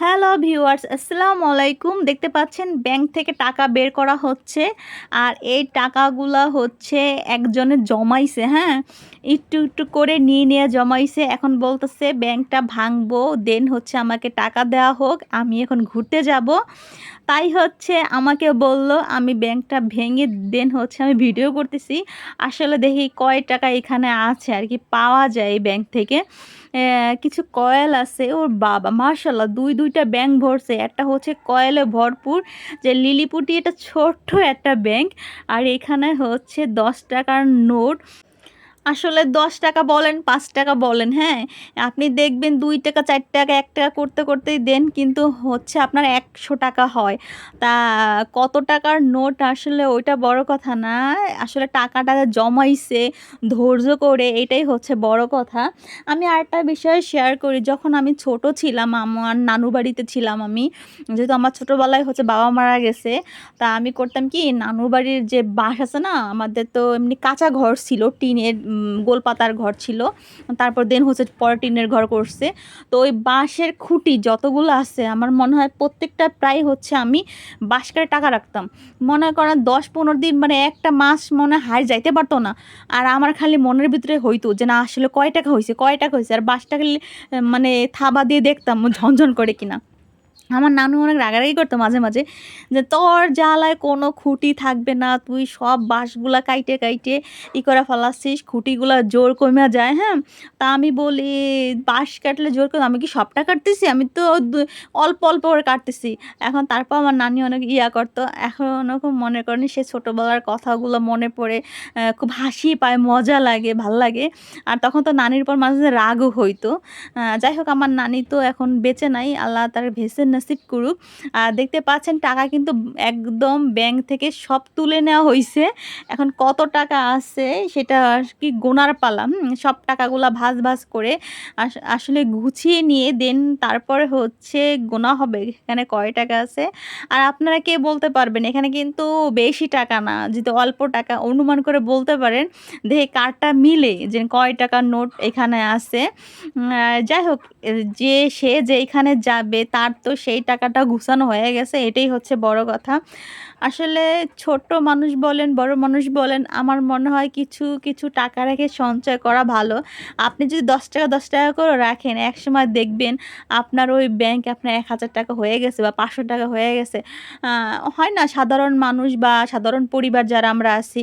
Hello viewers, আসসালামু আলাইকুম। দেখতে পাচ্ছেন ব্যাংক থেকে টাকা বের করা হচ্ছে আর এই টাকাগুলা হচ্ছে একজনে জমাইছে হ্যাঁ? একটু একটু করে নিয়ে নিয়ে জমাইছে। এখন বলতেছে, ব্যাংকটা ভাঙবো, দেন হচ্ছে আমাকে টাকা দেওয়া হোক, আমি এখন ঘুরতে যাব। তাই হচ্ছে আমাকে বলল, আমি ব্যাংকটা ভেঙে, দেন হচ্ছে আমি ভিডিও করতেছি। আসলে দেখি কয় টাকা এখানে আছে আর কি পাওয়া যায় এই ব্যাংক থেকে। কিছু কয়েল আছে। ওর বাবা মার্শাল্লাহ দুই, দুইটা ব্যাংক ভরছে। একটা হচ্ছে কয়েলে ভরপুর, যে লিলিপুটি, এটা ছোট্ট একটা ব্যাংক। আর এখানে হচ্ছে দশ টাকার নোট। আসলে দশ টাকা বলেন, পাঁচ টাকা বলেন হ্যাঁ? আপনি দেখবেন দুই টাকা, চার টাকা, এক টাকা করতে করতেই দেন, কিন্তু হচ্ছে আপনার একশো টাকা হয়। তা কত টাকার নোট আসলে ওইটা বড় কথা না, আসলে টাকাটা জমাইছে, ধৈর্য করে, এটাই হচ্ছে বড় কথা। আমি আরেকটা বিষয় শেয়ার করি, যখন আমি ছোট ছিলাম, আমার নানু বাড়িতে ছিলাম আমি, যেহেতু আমার ছোটোবেলায় হচ্ছে বাবা মারা গেছে, তা আমি করতাম কি, নানু বাড়ির যে বাস আছে না, আমাদের তো এমনি কাঁচা ঘর ছিল, টিনের গোলপাতার ঘর ছিল। তারপর দেন হচ্ছে পরে টিনের ঘর করছে। তো ওই বাঁশের খুঁটি যতগুলো আছে, আমার মনে হয় প্রত্যেকটা প্রায় হচ্ছে আমি বাঁশ কাটে টাকা রাখতাম। মনে করেন দশ পনেরো দিন মানে একটা মাস মনে হার যাইতে পারতো না। আর আমার খালি মনের ভিতরে হইতো যে, না, আসলে কয় টাকা হয়েছে কয় টাকা হয়েছে আর বাঁশটা খালি মানে থাবা দিয়ে দেখতাম, ঝনঝন করে কিনা। আমার নানু অনেক রাগারাগি করতো মাঝে মাঝে, যে তোর জ্বালায় কোনো খুঁটি থাকবে না, তুই সব বাঁশগুলা কাইটে কাইটে ই করে ফেলাচ্ছিস, খুঁটিগুলা জোর কমে যায় হ্যাঁ? তা আমি বলি, বাঁশ কাটলে জোর করে আমি কি সবটা কাটতেছি? আমি তো অল্প অল্প করে কাটতেছি। এখন তারপর আমার নানি অনেক ইয়া করতো এখনও খুব মনে করেন সে ছোটোবেলার কথাগুলো মনে পড়ে খুব হাসি পায়, মজা লাগে, ভালো লাগে। আর তখন তো নানির পর মাঝে মাঝে রাগও হইতো। যাই হোক, আমার নানি তো এখন বেঁচে নাই, আল্লাহ তার ভেসে নসিব করুক। আর দেখতে পাচ্ছেন টাকা কিন্তু একদম ব্যাংক থেকে সব তুলে নেওয়া হয়েছে এখন কত টাকা আছে সেটা কি গোনার পালা হুম, সব টাকাগুলা ভাজ ভাজ করে আস- আসলে গুছিয়ে নিয়ে দেন তারপরে হচ্ছে গোনা হবে। এখানে কয় টাকা আছে? আর আপনারা কে বলতে পারবেন? এখানে কিন্তু বেশি টাকা না যদি অল্প টাকা অনুমান করে বলতে পারেন দেখে কারটা মিলে যে কয় টাকার নোট এখানে আছে। যাই হোক যে সে যেখানে যাবে তার তো সেই টাকাটা গুছানো হয়ে গেছে, এটাই হচ্ছে বড় কথা। আসলে ছোট মানুষ বলেন, বড় মানুষ বলেন, আমার মনে হয় কিছু কিছু টাকা রেখে সঞ্চয় করা ভালো। আপনি যদি দশ টাকা দশ টাকা করে রাখেন এক সময় দেখবেন আপনার ওই ব্যাংক আপনার এক হাজার টাকা হয়ে গেছে বা পাঁচশো টাকা হয়ে গেছে। হয় না, সাধারণ মানুষ বা সাধারণ পরিবার যারা আমরা আছি,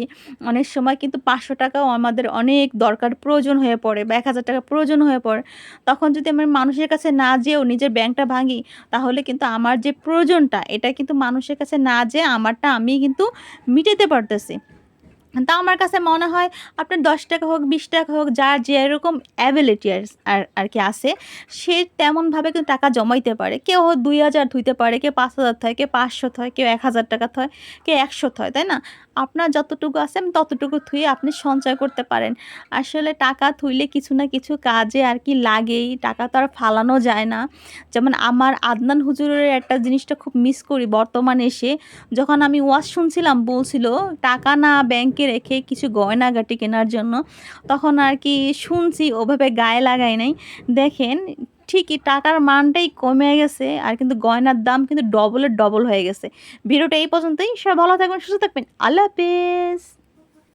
অনেক সময় কিন্তু পাঁচশো টাকাও আমাদের অনেক দরকার, প্রয়োজন হয়ে পড়ে বা এক হাজার টাকা প্রয়োজন হয়ে পড়ে। তখন যদি আমি মানুষের কাছে না যেও নিজের ব্যাংকটা ভাঙি, তাহলে কিন্তু আমার যে প্রয়োজনটা, এটা কিন্তু মানুষের কাছে না যে আমারটা আমি কিন্তু মিটাতে পারতেছি। তা আমার কাছে মনে হয় আপনার দশ টাকা হোক, বিশ টাকা হোক, যার যেরকম অ্যাবিলিটি আর আর কি আছে, সে তেমনভাবে কিন্তু টাকা জমাইতে পারে। কেউ দুই হাজার থুইতে পারে, কেউ পাঁচ হাজার থয়, কেউ পাঁচশো থয়, কেউ এক হাজার টাকা থয়, কেউ একশো থয়, তাই না? আপনার যতটুকু আছে, ততটুকু থুয়ে আপনি সঞ্চয় করতে পারেন। আসলে টাকা থুইলে কিছু না কিছু কাজে আর কি লাগেই, টাকা তো আর ফালানো যায় না। যেমন আমার আদনান হুজুরের একটা জিনিসটা খুব মিস করি। বর্তমানে এসে যখন আমি ওয়াজ শুনছিলাম, বলছিল, টাকা না ব্যাংকে রেখে কিছু গয়নাগাটি কেনার জন্য তখন আর কি শুনছি, ওভাবে গায়ে লাগাই নাই। দেখেন, ঠিকই টাকার মানটাই কমে গেছে আর কিন্তু গয়নার দাম কিন্তু ডবলের ডবল হয়ে গেছে। ভিডিওটা এই পর্যন্তই সব ভালো থাকবেন, সুস্থ থাকবেন, আল্লাহ হাফেজ।